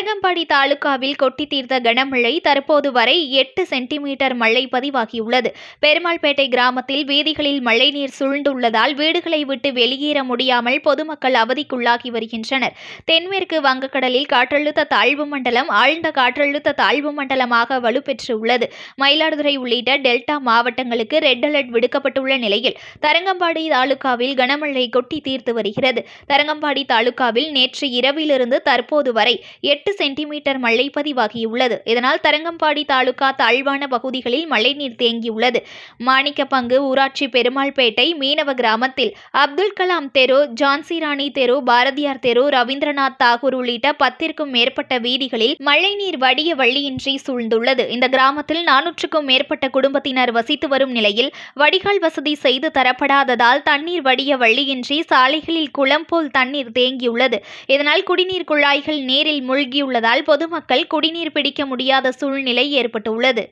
தரங்கம்பாடி தாலுகாவில் கொட்டி தீர்த்த கனமழை தற்போது வரை எட்டு சென்டிமீட்டர் மழை பதிவாகியுள்ளது. பெருமாள்பேட்டை கிராமத்தில் வீதிகளில் மழைநீர் சூழ்ந்துள்ளதால் வீடுகளை விட்டு வெளியேற முடியாமல் பொதுமக்கள் அவதிக்குள்ளாகி வருகின்றனர். தென்மேற்கு வங்கக்கடலில் காற்றழுத்த தாழ்வு மண்டலம் ஆழ்ந்த காற்றழுத்த தாழ்வு மண்டலமாக வலுப்பெற்றுள்ளது. மயிலாடுதுறை உள்ளிட்ட டெல்டா மாவட்டங்களுக்கு ரெட் அலர்ட் விடுக்கப்பட்டுள்ள நிலையில் தரங்கம்பாடி தாலுகாவில் கனமழை கொட்டி தீர்த்து வருகிறது. தரங்கம்பாடி தாலுகாவில் நேற்று இரவிலிருந்து தற்போது வரை எட்டு எட்டு சென்டிமீட்டர் மழை பதிவாகியுள்ளது இதனால் தரங்கம்பாடி தாலுகா தாழ்வான பகுதிகளில் மழைநீர் தேங்கியுள்ளது. மாணிக்கப்பங்கு ஊராட்சி பெருமாள்பேட்டை மீனவ கிராமத்தில் அப்துல் கலாம் தெரு ஜான்சிராணி தெரு பாரதியார் தெரு ரவீந்திரநாத் தாகூர் உள்ளிட்ட பத்திற்கும் மேற்பட்ட வீதிகளில் மழைநீர் வடிய வழியின்றி சூழ்ந்துள்ளது. இந்த கிராமத்தில் நானூற்றுக்கும் மேற்பட்ட குடும்பத்தினர் வசித்து வரும் நிலையில் வடிகால் வசதி செய்து தரப்படாததால் தண்ணீர் வடிய வழியின்றி சாலைகளில் குளம் போல் தண்ணீர் தேங்கியுள்ளது. இதனால் குடிநீர் குழாய்கள் நீரில் மூழ்கியுள்ளதால் பொதுமக்கள் குடிநீர் பிடிக்க முடியாத சூழ்நிலை ஏற்பட்டுள்ளது.